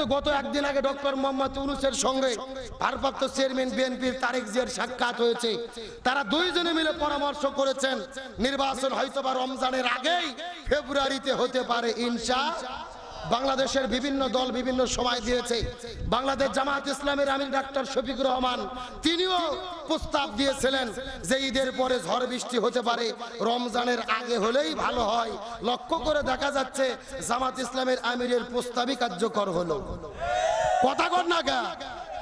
কিন্তু গত একদিন আগে ডক্টর মোহাম্মদ ইউনুসের সঙ্গে ভারপ্রাপ্ত চেয়ারম্যান বিএনপির তারেক জিয়ার সাক্ষাৎ হয়েছে। তারা দুইজনে মিলে পরামর্শ করেছেন, নির্বাচন হয়তো বা রমজানের আগেই ফেব্রুয়ারিতে হতে পারে, ইনশা বাংলাদেশের বিভিন্ন দল বিভিন্ন সময় দিয়েছে। বাংলাদেশ জামাত ইসলামের আমির ডাক্তার শফিকুর রহমান, তিনিও প্রস্তাব দিয়েছিলেন যে ঈদের পরে ঝড় বৃষ্টি হতে পারে, রমজানের আগে হলেই ভালো হয়। লক্ষ্য করে দেখা যাচ্ছে জামাত ইসলামের আমিরের প্রস্তাবই কার্যকর হলো। কথা কর না গা।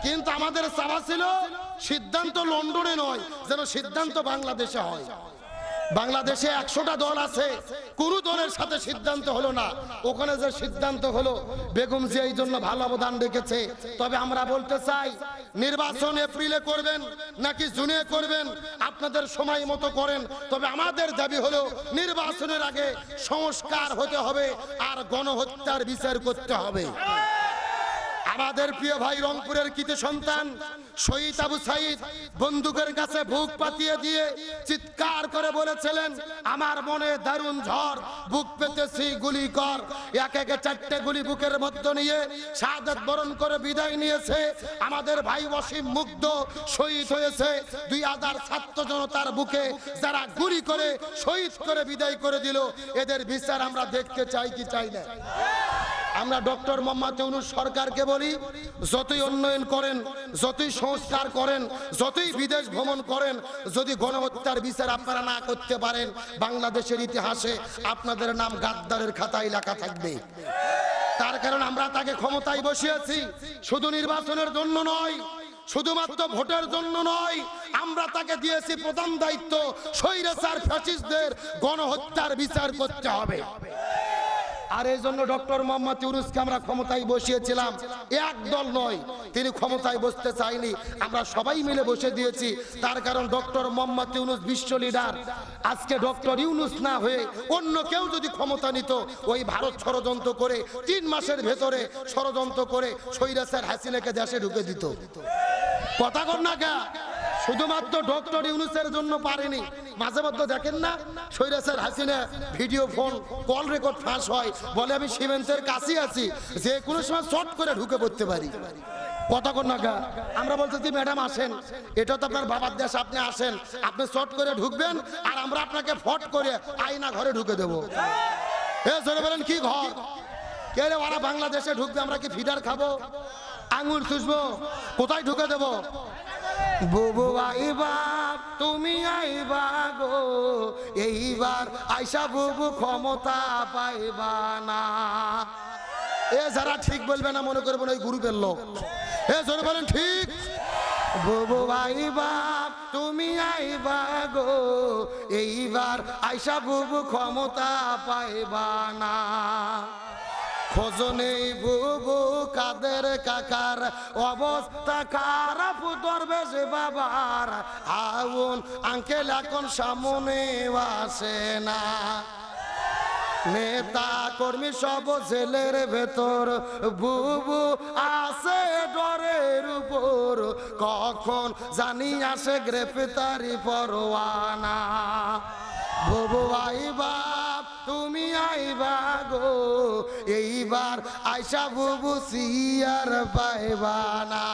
কিন্তু আমাদের চাওয়া ছিল, সিদ্ধান্ত লন্ডনে নয়, যেন সিদ্ধান্ত বাংলাদেশে হয়। বাংলাদেশে একশোটা দল আছে। কোন দলের সাথে সিদ্ধান্ত হলো না। ওখানে যে সিদ্ধান্ত হলো, বেগম জিয়া এই জন্য ভালো অবদান রেখেছে। তবে আমরা বলতে চাই, নির্বাচন এপ্রিলে করবেন নাকি জুনে করবেন, আপনাদের সময় মতো করেন। তবে আমাদের দাবি হলো, নির্বাচনের আগে সংস্কার হতে হবে আর গণহত্যার বিচার করতে হবে। আমাদের প্রিয় ভাই রংপুরের কৃতি সন্তান শহীদ আবু সাইদ বন্দুকের কাছে বুক পাতিয়ে দিয়ে চিৎকার করে বলেছিলেন, আমার মনে দারুণ ঝড়, বুক পেতেছি গুলি কর। এক একে চারটে গুলি বুকের মধ্যে নিয়ে শাহাদাত বরণ করে বিদায় নিয়েছে। আমাদের ভাই অসীম মুগ্ধ শহীদ হয়েছে। দুই হাজার ছাত্র জনতার বুকে যারা গুলি করে শহীদ করে বিদায় করে দিল, এদের বিচার আমরা দেখতে চাই কি চাই না। আমরা ডক্টর মোহাম্মদ ইউনুস সরকারকে বলি, যতই উন্নয়ন করেন, যতই সংস্কার করেন, যতই বিদেশ ভ্রমণ করেন, যদি গণহত্যার বিচার আপনারা না করতে পারেন, বাংলাদেশের ইতিহাসে আপনাদের নাম গাদ্দারের খাতায় লেখা থাকবে। তার কারণ আমরা তাকে ক্ষমতায় বসিয়েছি, শুধু নির্বাচনের জন্য নয়, শুধুমাত্র ভোটের জন্য নয়, আমরা তাকে দিয়েছি প্রধান দায়িত্ব, স্বৈরাচার ফ্যাসিস্টদের গণহত্যার বিচার করতে হবে। আর এই জন্য ডক্টর মোহাম্মদ ইউনুসকে আমরা ক্ষমতায় বসিয়েছিলাম। এক দল নয়, তিনি ক্ষমতায় বসতে চাইনি। আমরা সবাই মিলে বসে দিয়েছি। তার কারণ ডক্টর মোহাম্মদ ইউনুস বিশ্ব লিডার। আজকে ডক্টর ইউনুস না হয়ে অন্য কেউ যদি ক্ষমতা নিত, ওই ভারত ষড়যন্ত্র করে তিন মাসের ভেতরে ষড়যন্ত্র করে সৈরাসের হাসিনাকে দেশে ঢুকে দিত। কথা কর না গা শুধুমাত্র ডক্টর ইউনুসের জন্য পারেনি। মাঝে মধ্যে দেখেন না, সৈরাসের Hasina video phone, call record ফাঁস হয়, বলে আমি সীমান্তের কাছে আছি, যে কোনো সময় শর্ট করে ঢুকে পড়তে পারি। কথা কর না গা আমরা বলতেছি ম্যাডাম, আসেন। এটা তো আপনার বাবার দেশ, আপনি আসেন। আপনি শর্ট করে ঢুকবেন, আর আমরা আপনাকে ফট করে আয়না ঘরে ঢুকে দেবো। এ, জোরে বলেন, কি ঘর? কে রে, ওরা বাংলাদেশে ঢুকবে, আমরা কি ফিডার খাব? আঙুর চুষবো? কোথায় ঢুকে দেবো? বুবু আইবা তুমি আইবা গো। এইবার আইসা বুবু ক্ষমতা পাইবা না। এ যারা ঠিক বলবে না মনে করবেন ওই গ্রুপের লোক। এ জোরে বলেন ঠিক। বুবু আইবা তুমি আইবা গো। এইবার আইসা বুবু ক্ষমতা পাইবা না। খোঁজনেই বুবু কাদের কাকার অবস্থা খারাপ, দরবেশ বাবার। আউন আঙ্কেল এখন সামনে আসে না। নেতা কর্মী সব জেলের ভেতর বুবু আসে ডরের উপর। কখন জানি আসে গ্রেফতারি পরোয়ানা। বুবু আইবা তুমি আইবা গো এইবার আইসা বুবু সিয়ার পাইবা না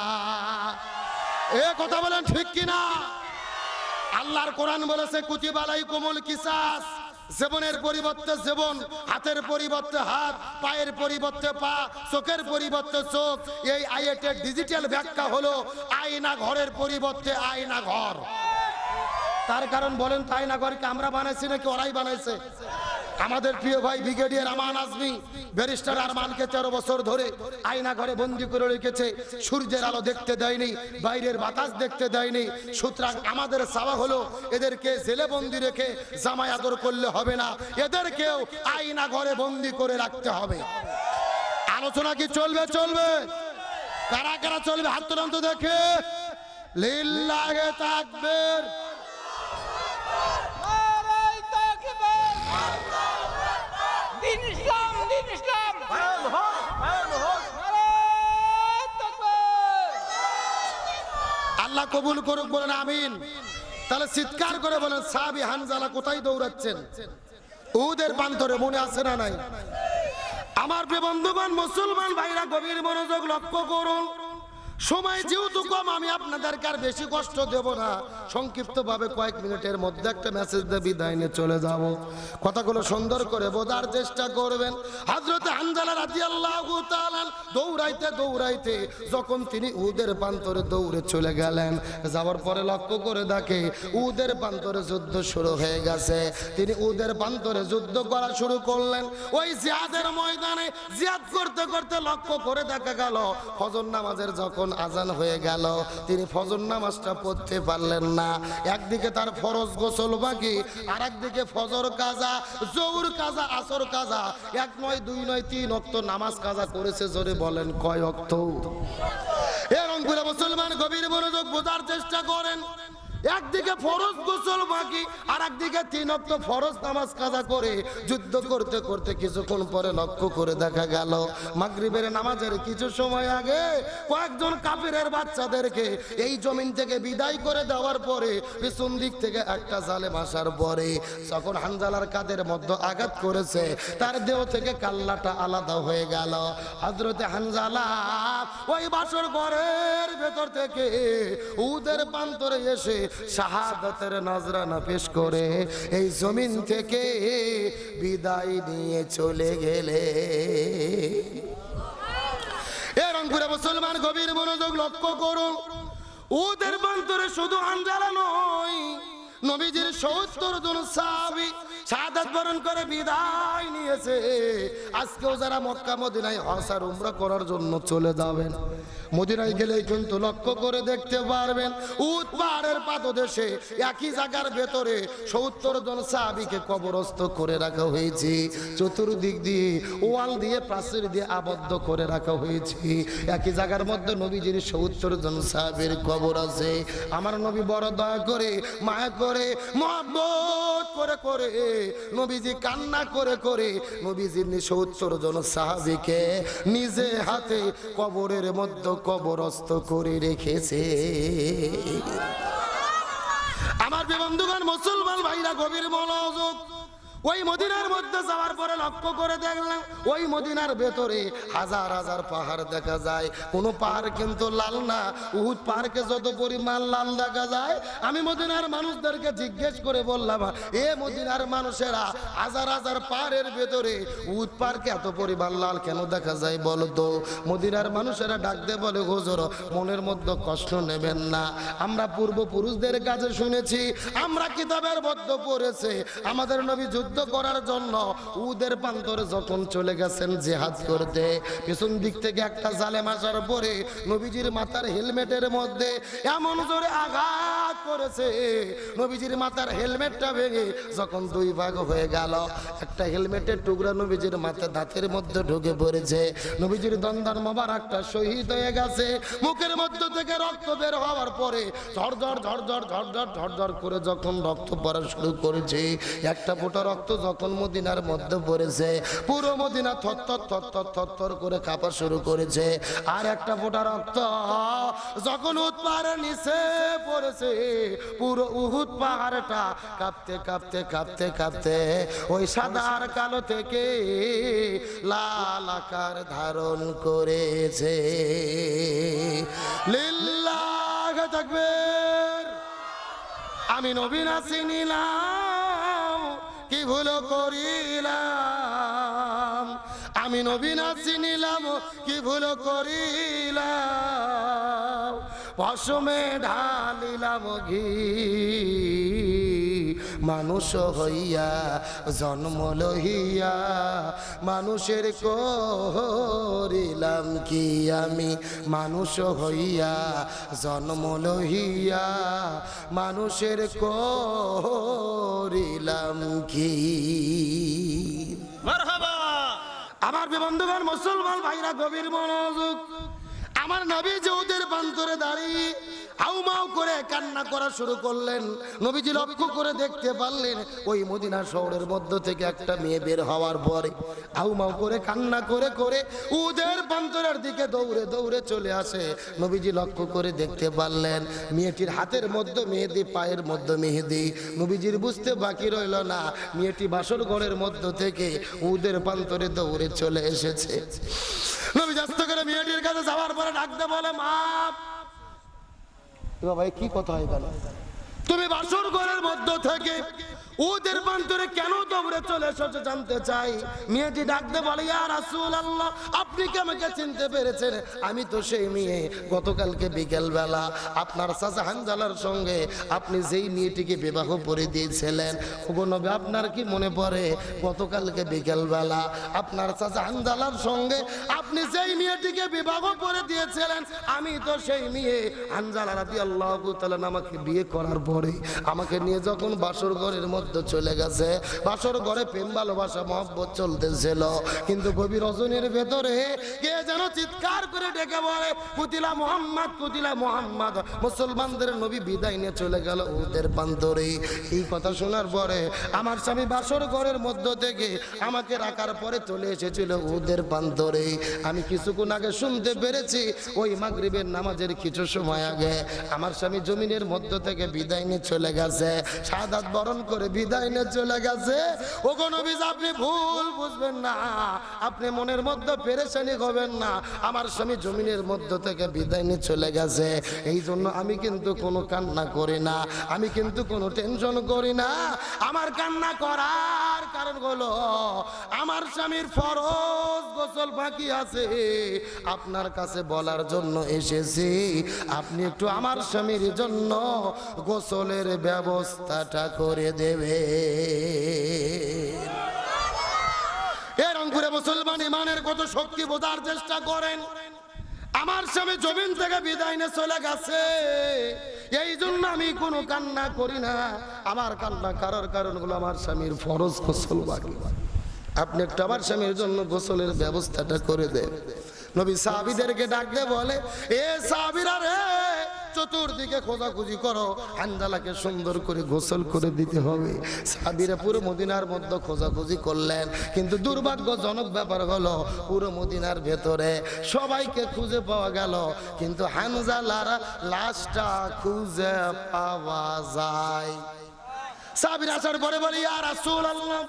এ কথা বলেন ঠিক কিনা? আল্লাহর কোরআন বলেছে কুতিবালাই কোমল কিসাস। জীবনের পরিবর্তে জীবন, হাতের পরিবর্তে হাত, পায়ের পরিবর্তে পা, চোখের পরিবর্তে চোখ। এই আইএটের ডিজিটাল ব্যাখ্যা হলো আয়না ঘরের পরিবর্তে আয়না ঘর। তার কারণ বলেন তাই না ঘরকে আমরা বানাইছি নাকি ওরাই বানাইছে? আমাদের প্রিয় ভাই ব্রিগেডিয়ার আমান আজমি, ব্যারিস্টার আরমানকে তেরো বছর ধরে আয়না ঘরে বন্দি করে রেখেছে। সূর্যের আলো দেখতে দেয়নি, বাইরের বাতাস দেখতে দেয়নি। সুতরাং আমাদের চাওয়া হলো, এদেরকে জেলে বন্দি রেখে জামাই আদর করলে হবে না। এদেরকেও আয়না ঘরে বন্দি করে রাখতে হবে। আলোচনা কি চলবে চলবে? কারা কারা চলবে? হাত তুলন্ত দেখে। লিল্লাহে তাকবীর নারাই তাকবীর দিন ইসলাম দিন ইসলাম নারাই তাকবীর আল্লাহ কবুল করুক, বলেন আমিন। তাহলে চিৎকার করে বলেন, সাহাবি হানজালা কোথায় দৌড়াচ্ছেন? উদের প্রান্তরে মনে আছে না নাই? আমার বন্ধুগণ, মুসলমান ভাইরা, গভীর মনোযোগ লক্ষ্য করুন। সময় যেহেতু কম, আমি আপনাদেরকে আর বেশি কষ্ট দেব না। সংক্ষিপ্ত ভাবে কয়েক মিনিটের মধ্যে একটা মেসেজ দিয়ে বিদায় নিয়ে চলে যাব। কথাগুলো সুন্দর করে বোঝার চেষ্টা করবেন। হাজরতে হানজালা রাজি আল্লাহ দৌড়াইতে দৌড়াইতে যখন তিনি উদের প্রান্তরে দৌড়ে চলে গেলেন, যাওয়ার পরে লক্ষ্য করে দেখে উদের প্রান্তরে যুদ্ধ শুরু হয়ে গেছে। তিনি উদের প্রান্তরে যুদ্ধ করা শুরু করলেন। ওই জিয়াদের ময়দানে জিয়াদ করতে করতে লক্ষ্য করে দেখা গেল, ফজর নামাজের যখন আজান হয়ে গেল, তিনি ফজর নামাজটা পড়তে পারলেন না। একদিকে তার ফরজ গোসল বাকি আর একদিকে ফজর কাজা জৌর কাজা, আসর কাজা। এক নয়, দুই নয়, তিন অক্ত নামাজ কাজা করেছে জোরে বলেন, কয় অক্ত? এ রংপুরে মুসলমান গভীর মনোযোগ বোঝার চেষ্টা করেন। একদিকে ফরজ গোসল বাকি আর একদিকে তিন অক্ত ফরজ নামাজ কাজা করে যুদ্ধ করতে করতে কিছুক্ষণ পরে লক্ষ্য করে দেখা গেল, মাগরিবের নামাজের কিছু সময় আগে কয়েকজন কাফিরের বাচ্চাদেরকে এই জমিন থেকে বিদায় করে দেওয়ার পরে পিছন দিক থেকে একটা জালেম আসার পরে যখন হানজালার কাদের মধ্যে আঘাত করেছে, তার দেহ থেকে কাল্লাটা আলাদা হয়ে গেল। হজরতে হানজালা ওই বাসর ঘরের ভেতর থেকে উদের প্রান্তরে এসে শাহাদতের নজরানা পেশ করে এই জমিন থেকে বিদায় নিয়ে চলে গেলে। এ রংপুরে মুসলমান গভীর মনোযোগ লক্ষ্য করুন ওদের বান্তরে শুধু আঞ্জালা নয়, নবীজির সত্তর জন সাহাবী বরণ করে বিদায় নিয়েছে। করার জন্য চলে যাবেন, মদিনায় গেলে কিন্তু লক্ষ্য করে দেখতে পারবেন পাহাড়ের পাদদেশে একই জায়গার ভেতরে সত্তর জন সাহাবিকে কবরস্থ করে রাখা হয়েছে। চতুর্দিক দিয়ে ওয়াল দিয়ে, প্রাচীর দিয়ে আবদ্ধ করে রাখা হয়েছে। একই জায়গার মধ্যে নবীজির সত্তর জন সাহাবের কবর আছে। আমার নবী বড় দয়া করে, মায়া করে, মহব্বত করে করে নবীজি কান্না করে করে নবীজির সত্তর জন সাহাবিকে নিজে হাতে কবরের মধ্যে কবরস্থ করে রেখেছে। আমার বন্ধুগণ, মুসলমান ভাইরা, গভীর মনোযোগ ওই মদিনার মধ্যে যাওয়ার পরে লক্ষ্য করে দেখলাম, ওই মদিনার ভেতরে হাজার হাজার পাহাড় দেখা যায়। কোনো পাহাড় কিন্তু লাল না। উহুদ পাহাড়কে যত পরিমাণ লাল দেখা যায়, আমি মদিনার মানুষদেরকে জিজ্ঞেস করে বললাম, এ মদিনার মানুষেরা হাজার হাজার পাহাড়ের ভেতরে উহুদ পাহাড়কে এত পরিমাণ লাল কেন দেখা যায় বলো তো? মদিনার মানুষেরা ডাকতে বলে, হুজুর, মনের মধ্যে কষ্ট নেবেন না। আমরা পূর্বপুরুষদের কাছে শুনেছি, আমরা কিতাবের মধ্যে পড়েছে, আমাদের নবী যুদ্ধ করার জন্য উদের প্রান্তরে যখন চলে গেছেন জেহাদ করতে, পেছন দিক থেকে একটা জালেম আসার পরে নবীজির মাথার হেলমেটের মধ্যে এমন জোরে আঘাত করেছে, নবীজির মাথার হেলমেটটা ভেঙে যখন দুই ভাগ হয়ে গেল, একটা হেলমেটের টুকরা নবীজির মাথা দাঁতের মধ্যে ঢুকে পড়েছে, নবীজির দন্দার মোবারকটা শহীদ হয়ে গেছে, মুখের মধ্য থেকে রক্ত বের হওয়ার পরে ঝরঝর ঝরঝর ঝরঝর ঝরঝর করে যখন রক্ত পড়া শুরু করেছে, একটা ফোঁটা রক্ত যখন মদিনার মধ্যে পড়েছে, পুরো মদিনা থরথর থরথর থরথর করে কাঁপা শুরু করেছে। আর একটা ফোঁটা রক্ত যখন উহুদ নিচে পড়েছে, পুরো উহুদ পাহাড়টা কাঁপতে কাঁপতে কাঁপতে কাঁপতে ওই সাদা আর কালো থেকে লাল আকার ধারণ করেছে। লিল্লাহ থাকবে। আমি নবীনা চিনিলাম কি ভুল করিলাম? আমি নবীনা চিনিলাম কি ভুল করিলাম? পশমে ঢালিলাম ঘি। মানুষ হইয়া জন্ম লহিয়া মানুষের করিলাম কি আমি? মানুষ হইয়া জন্ম লহিয়া মানুষের করিলাম কি? আমার বন্ধুগণ মুসলমান ভাইরা গভীর মনোযোগ আমার নবী যে ওদের বান্তরে দাঁড়িয়ে হাউমাউ করে কান্না করা শুরু করলেন। নবীজি লক্ষ্য করে দেখতে পারলেন ওই মদিনা শহরের মধ্য থেকে একটা মেয়ে বের হওয়ার পরে হাউমাউ করে কান্না করে করে উদের বান্তরের দিকে দৌড়ে দৌড়ে চলে আসে। নবীজি লক্ষ্য করে দেখতে পারলেন মেয়েটির হাতের মধ্যে মেহেদি, পায়ের মধ্যে মেহেদি। নবীজির বুঝতে বাকি রইল না, মেয়েটি বাসর ঘরের মধ্য থেকে উদের প্রান্তরে দৌড়ে চলে এসেছে। নবী করে মেয়েটির কাছে যাওয়ার পরে ডাকতে বলে মা ভাই কি কথা হয়ে গেল তুমি বাসর ঘরের মধ্য থেকে ওদের প্রান্তরে কেন দৌড়ে চলে এসেছ জানতে চাই? মেয়েটি ডাকতে বলে, ইয়া রাসূল আল্লাহ আপনি কি আমাকে চিনতে পেরেছেন? আমি তো সেই মেয়ে। গতকালকে বিকেল বেলা আপনার চাচা হানজালার সঙ্গে আপনি যেই মেয়েটিকে বিবাহ করে দিয়েছিলেন নবী, আপনার কি মনে পড়ে? গতকালকে বিকেল বেলা আপনার চাচা হানজালার সঙ্গে আপনি যেই মেয়েটিকে বিবাহ করে দিয়েছিলেন, আমি তো সেই মেয়ে। হানজালা রাদি আল্লাহ আমাকে বিয়ে করার পরে আমাকে নিয়ে যখন বাসর ঘরের মধ্যে চলে গেছে। বাসর ঘরে প্রেম, ভালোবাসা, মহব্বত চলতেছিল। কিন্তু গভীর রজনীর ভেতরে কে যেন চিৎকার করে ডেকে বলে, কুতিলা মোহাম্মদ কুতিলা মোহাম্মদ, মুসলমানদের নবী বিদায় নিয়ে চলে গেল ওদের বান্দরে। এই কথা শোনার পরে আমার স্বামী বাসর ঘরের মধ্য থেকে আমাকে রাখার পরে চলে এসেছিল উদের বান্দরে। আমি কিছুক্ষণ আগে শুনতে পেরেছি, ওই মাগরিবের নামাজের কিছু সময় আগে আমার স্বামী জমিনের মধ্য থেকে বিদায় নিয়ে চলে গেছে। সাদাত বরণ করে বিদায় নিয়ে চলে গেছে। ও কোনো আপনি ভুল বুঝবেন না। আপনি মনের মধ্যে পেরেশানি হবেন না। আমার স্বামী জমিনের মধ্য থেকে বিদায় নিয়ে চলে গেছে। এই জন্য আমি কিন্তু কোনো কান্না করি না। আমি কিন্তু কোনো টেনশন করি না। আমার কান্না করার কারণ হলো, আমার স্বামীর ফরজ গোসল বাকি আছে। আপনার কাছে বলার জন্য এসেছি। আপনি একটু আমার স্বামীর জন্য গোসলের ব্যবস্থাটা করে দেবে চেষ্টা করেন। আমার স্বামী থেকে বিদায় নিয়ে চলে গেছে। এই জন্য আমি কোনো কান্না করি না। আমার কান্না কারোর কারণগুলো আমার স্বামীর ফরজ আপনি একটু আমার স্বামীর জন্য গোসলের ব্যবস্থাটা করে দেন। নবী সাহাবিদেরকে ডাকতে বলে, এ সাহাবিরা রে চতুর্দিকে খোঁজাখুঁজি করো, হান্দালাকে সুন্দর করে গোসল করে দিতে হবে। সাবিরা পুরো মদিনার মধ্যে খোঁজাখুঁজি করলেন, কিন্তু দুর্ভাগ্যজনক ব্যাপার হলো, পুরো মদিনার ভেতরে সবাইকে খুঁজে পাওয়া গেল, কিন্তু হানজালার লাশটা খুঁজে পাওয়া যায়। সাবির আসার পরে বলি আর রাসূল আল্লাহ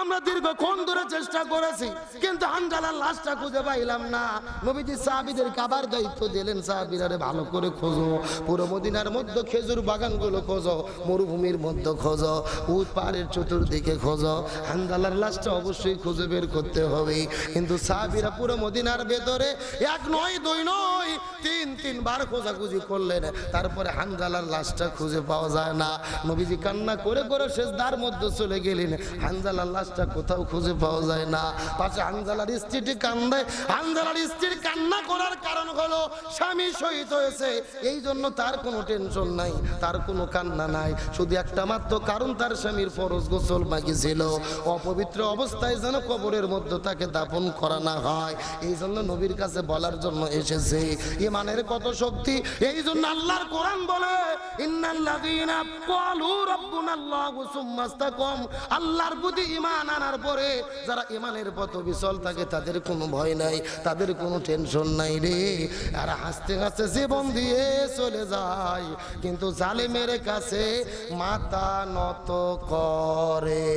আমরা দীর্ঘক্ষণ ধরে চেষ্টা করেছি, কিন্তু হানজালার লাশটা খুঁজে পাইলাম না। নবীজি সাহাবিদের কাবার দায়িত্ব দিলেন, সাহাবিরারে ভালো করে খোঁজো, পুরো মদিনার মধ্যে খেজুর বাগানগুলো খোঁজো, মরুভূমির মধ্যে খোঁজো, উট পাহাড়ের চতুর্দিকে খোঁজো। হানজালার লাশটা অবশ্যই খুঁজে বের করতে হবে। কিন্তু সাহাবিরা পুরো মদিনার ভেতরে এক নয়, দুই নয়, তিন, তিনবার খোঁজাখুঁজি করলেন। তারপরে হানজালার লাশটা খুঁজে পাওয়া যায় না। নবীজি কান্না করে করে শেষদার মধ্যে চলে গেলেন। হানজালার লাশটা কোথাও খুঁজে পাওয়া যায় না। পাশে হানজালার স্ত্রীটি কান্দায় হানজালার স্ত্রীর কান্না করার কারণ হলো স্বামী শহীদ হয়েছে। এই জন্য তার কোনো টেনশন নাই, তার কোনো কান্না নাই। শুধু একটা মাত্র কারণ, তার স্বামীর ফরজ গোসল বাকি ছিল অপবিত্র অবস্থায় যেন কবরের মধ্যে তাকে দাফন করা না হয়। এই জন্য নবীর কাছে বলার জন্য এসেছে, ইমানের কত শক্তি? এই জন্য আল্লাহর কোরআন বলে, ইন্নাল্লাযীনা ক্বালু রাব্বুনাল্লাহু সুম্মা ইসতাকাম। আল্লাহর প্রতি ঈমান আনার পরে যারা ইমানের পথ বিচল থাকে, তাদের কোনো ভয় নাই, তাদের কোনো টেনশন নাই রে। আর হাসতে হাসতে জীবন দিয়ে চলে যায়, কিন্তু জালেমের কাছে মাথা নত করে।